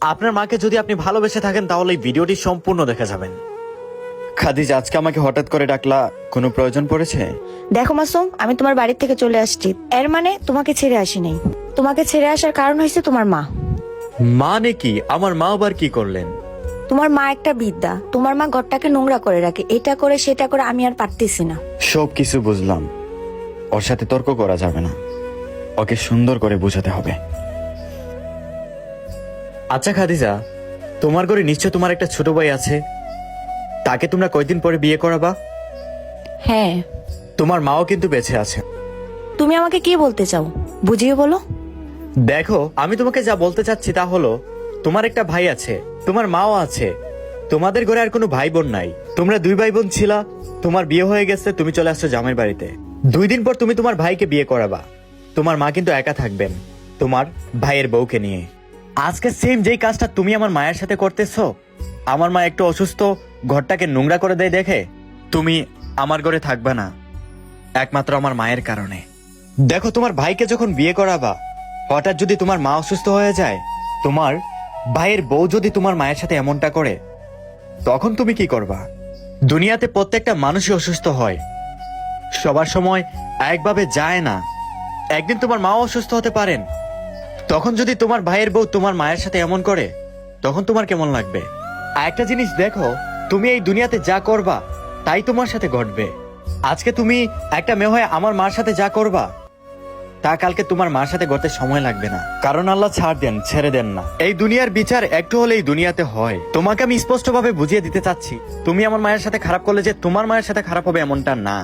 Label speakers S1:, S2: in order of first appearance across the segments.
S1: আপনার মাকে যদি আপনি ভালোবেসে থাকেন তাহলে এই ভিডিওটি সম্পূর্ণ দেখে যাবেন। খাদিজ আজকে আমাকে হঠাৎ করে ডাকলা কোনো প্রয়োজন পড়েছে?
S2: দেখো মাসুম আমি তোমার বাড়ি থেকে চলে আসছি। এর মানে তোমাকে ছেড়ে আসি নাই। তোমাকে ছেড়ে আসার কারণ হয়েছে তোমার মা।
S1: মানে কি? আমার মা আবার কি করলেন?
S2: তোমার মা একটা বিদ্যা। তোমার মা ঘরটাকে নোংরা করে রাখে। এটা করে সেটা করে আমি আর পারতেছি না।
S1: সব কিছু বুঝলাম। ওর সাথে তর্ক করা যাবে না। ওকে সুন্দর করে বোঝাতে হবে। আচ্ছা খাদিজা তোমার ঘরে নিশ্চয় তোমার একটা ছোট ভাই আছে। তাকে তোমরা কয়দিন পরে বিয়ে করাবা?
S2: হ্যাঁ।
S1: তোমার মাও কিন্তু বেঁচে আছে।
S2: তুমি আমাকে কি বলতে চাও? বুঝিয়ে বলো।
S1: দেখো আমি তোমাকে যা বলতে চাচ্ছি তা হলো তোমার একটা ভাই আছে তোমার মাও আছে তোমাদের ঘরে আর কোনো ভাই বোন নাই। তোমরা দুই ভাই বোন ছিলা তোমার বিয়ে হয়ে গেছে তুমি চলে আসছো জামাইর বাড়িতে। দুই দিন পর তুমি তোমার ভাইকে বিয়ে করাবা। তোমার মা কিন্তু একা থাকবেন তোমার ভাইয়ের বউকে নিয়ে। আজকে সেম যেই কাজটা তুমি আমার মায়ের সাথে করতেছো, আমার মা একটু অসুস্থ, ঘরটাকে নোংরা করে দেয় দেখে, তুমি আমার ঘরে থাকবে না, একমাত্র আমার মায়ের কারণে। দেখো, তোমার ভাইকে যখন বিয়ে করাবা, হঠাৎ যদি তোমার মা অসুস্থ হয়ে যায়, তোমার ভাইয়ের বউ যদি তোমার মায়ের সাথে এমনটা করে, তখন তুমি কি করবা? দুনিয়াতে প্রত্যেকটা মানুষই অসুস্থ হয়। সবার সময় একভাবে যায় না। একদিন তোমার মাও অসুস্থ হতে পারেন তখন যদি তোমার ভাইয়ের বউ তোমার মায়ের সাথে এমন করে, তখন তোমার কেমন লাগবে? আর একটা জিনিস দেখো, তুমি এই দুনিয়াতে যা করবা, তাই তোমার সাথে ঘটবে। আজকে তুমি একটা মেয়ে হয়ে আমার মার সাথে যা করবা, তা কালকে তোমার মার সাথে করতে সময় লাগবে না। কারণ আল্লাহ ছাড় দেন, ছেড়ে দেন না। এই দুনিয়ার বিচার একটু হলে এই দুনিয়াতে হয়। তোমাকে আমি স্পষ্টভাবে বুঝিয়ে দিতে চাচ্ছি, তুমি আমার মায়ের সাথে খারাপ করলে যে তোমার মায়ের সাথে খারাপ হবে এমনটা না।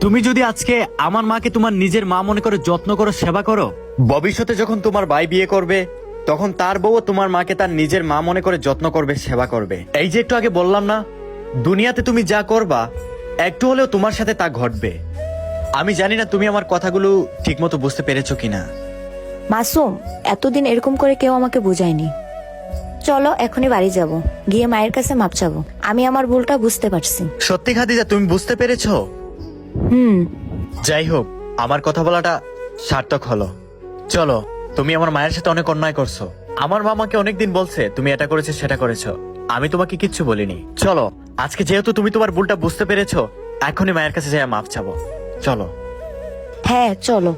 S1: তুমি যদি আজকে আমার মাকে তোমার নিজের মা মনে করে যত্ন করো সেবা করো? ভবিষ্যতে যখন তোমার ভাই বিয়ে করবে তখন তার বউ তোমার মাকে তার নিজের মা মনে করে যত্ন করবে সেবা করবে। এই যে একটু আগে বললাম না দুনিয়াতে তুমি যা করবা একটু হলেও তোমার সাথে তা ঘটবে। আমি জানি না তুমি আমার কথাগুলো ঠিকমতো বুঝতে পেরেছ কিনা।
S2: মাসুম এতদিন এরকম করে কেউ আমাকে বুঝায়নি। চলো এখনই বাড়ি যাব। গিয়ে মায়ের কাছে মাপ চাবো। আমি আমার ভুলটা বুঝতে পারছি।
S1: সত্যি খাদিজা তুমি বুঝতে পেরেছ?
S2: হুম।
S1: যাই হোক আমার কথা বলাটা সার্থক হলো। চলো তুমি আমার মায়ের সাথে অনেক অন্যায় করছ। আমার মামাকে অনেকদিন বলছে তুমি এটা করেছ সেটা করেছ। আমি তোমাকে কিচ্ছু বলিনি। চলো আজকে যেহেতু তুমি তোমার ভুলটা বুঝতে পেরেছ এখনই মায়ের কাছে যাই মাপ চাবো। চলো।
S2: হ্যাঁ চলো।